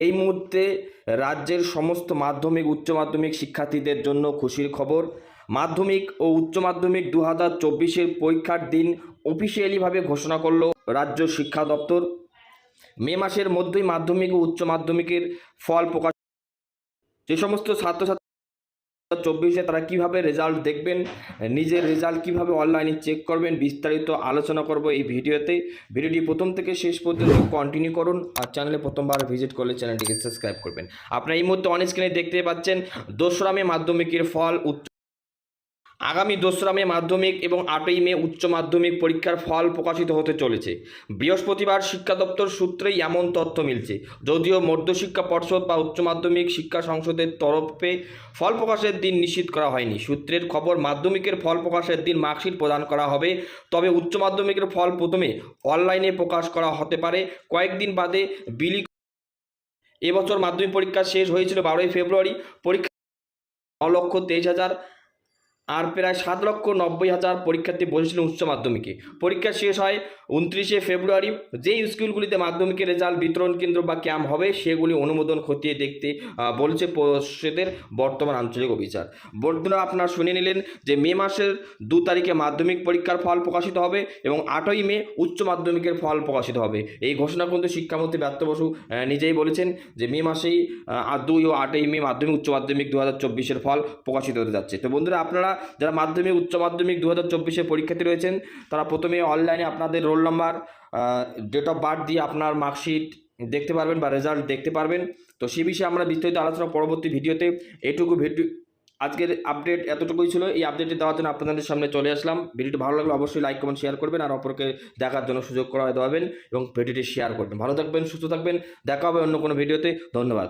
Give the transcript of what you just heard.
এই মুহূর্তে রাজ্যের সমস্ত মাধ্যমিক, উচ্চ মাধ্যমিক শিক্ষার্থীদের জন্য খুশির খবর। মাধ্যমিক ও উচ্চ মাধ্যমিক দু হাজার চব্বিশের পরীক্ষার দিন অফিসিয়ালিভাবে ঘোষণা করল রাজ্য শিক্ষা দপ্তর। মে মাসের মধ্যেই মাধ্যমিক ও উচ্চ মাধ্যমিকের ফল প্রকাশ যে সমস্ত ছাত্রছাত্রী চব্বিশে তারা কীভাবে রেজাল্ট দেখবেন, নিজের রেজাল্ট কীভাবে অনলাইনে চেক করবেন, বিস্তারিত আলোচনা করব এই ভিডিওতে। ভিডিওটি প্রথম থেকে শেষ পর্যন্ত কন্টিনিউ করুন আর চ্যানেলে প্রথমবার ভিজিট করলে চ্যানেলটিকে সাবস্ক্রাইব করবেন। আপনারা এই মুহূর্তে অন স্ক্রিনে দেখতে পাচ্ছেন দোসরা মে মাধ্যমিকের ফল, উচ্চ আগামী দোসরা মে মাধ্যমিক এবং আটই মে উচ্চ মাধ্যমিক পরীক্ষার ফল প্রকাশিত হতে চলেছে। বৃহস্পতিবার শিক্ষা দপ্তর সূত্রেই এমন তথ্য মিলছে। যদিও মধ্যশিক্ষা পর্ষদ বা উচ্চ মাধ্যমিক শিক্ষা সংসদের তরফে ফল প্রকাশের দিন নিশ্চিত করা হয়নি। সূত্রের খবর, মাধ্যমিকের ফল প্রকাশের দিন মার্কশিট প্রদান করা হবে। তবে উচ্চ মাধ্যমিকের ফল প্রথমে অনলাইনে প্রকাশ করা হতে পারে। কয়েকদিন বাদে বিলি এবছর মাধ্যমিক পরীক্ষা শেষ হয়েছিল বারোই ফেব্রুয়ারি। পরীক্ষা ন লক্ষ তেইশ হাজার আর প্রায় সাত লক্ষ নব্বই হাজার পরীক্ষার্থী বসেছিলেন উচ্চ মাধ্যমিকে। পরীক্ষা শেষ হয় উনত্রিশে ফেব্রুয়ারি। যেই স্কুলগুলিতে মাধ্যমিকের রেজাল্ট বিতরণ কেন্দ্র বা ক্যাম্প হবে, সেগুলি অনুমোদন খতিয়ে দেখতে বলছে পরিষদের বর্তমান আঞ্চলিক অফিসার। বন্ধুরা, আপনারা শুনে নিলেন যে মে মাসের দু তারিখে মাধ্যমিক পরীক্ষার ফল প্রকাশিত হবে এবং আটই মে উচ্চ মাধ্যমিকের ফল প্রকাশিত হবে। এই ঘোষণা কিন্তু শিক্ষামন্ত্রী ব্যর্থ বসু নিজেই বলেছেন যে মে মাসেই দুই ও আটই মে মাধ্যমিক, উচ্চ মাধ্যমিক দু হাজার চব্বিশের ফল প্রকাশিত হতে যাচ্ছে। তো বন্ধুরা, আপনারা যারা মাধ্যমিক, উচ্চ মাধ্যমিক দু হাজার চব্বিশে পরীক্ষার্থী রয়েছেন, তারা প্রথমে অনলাইনে আপনাদের roll number date of birth দিয়ে আপনার মার্কশিট দেখতে পারবেন বা রেজাল্ট দেখতে পারবেন। তো সে বিষয়ে আমরা বিস্তারিত আলোচনা পরবর্তী ভিডিওতে এটুকু ভিডিও আজকের আপডেট এতটুকুই ছিল। এই আপডেটটি দেওয়ার জন্য আপনাদের সামনে চলে আসলাম। ভিডিওটি ভালো লাগলে অবশ্যই লাইক কমেন্ট শেয়ার করবেন আর অপরকে দেখার জন্য সুযোগ করে দেওয়াবেন এবং ভিডিওটি শেয়ার করবেন। ভালো থাকবেন, সুস্থ থাকবেন। দেখা হবে অন্য কোনো ভিডিওতে। ধন্যবাদ।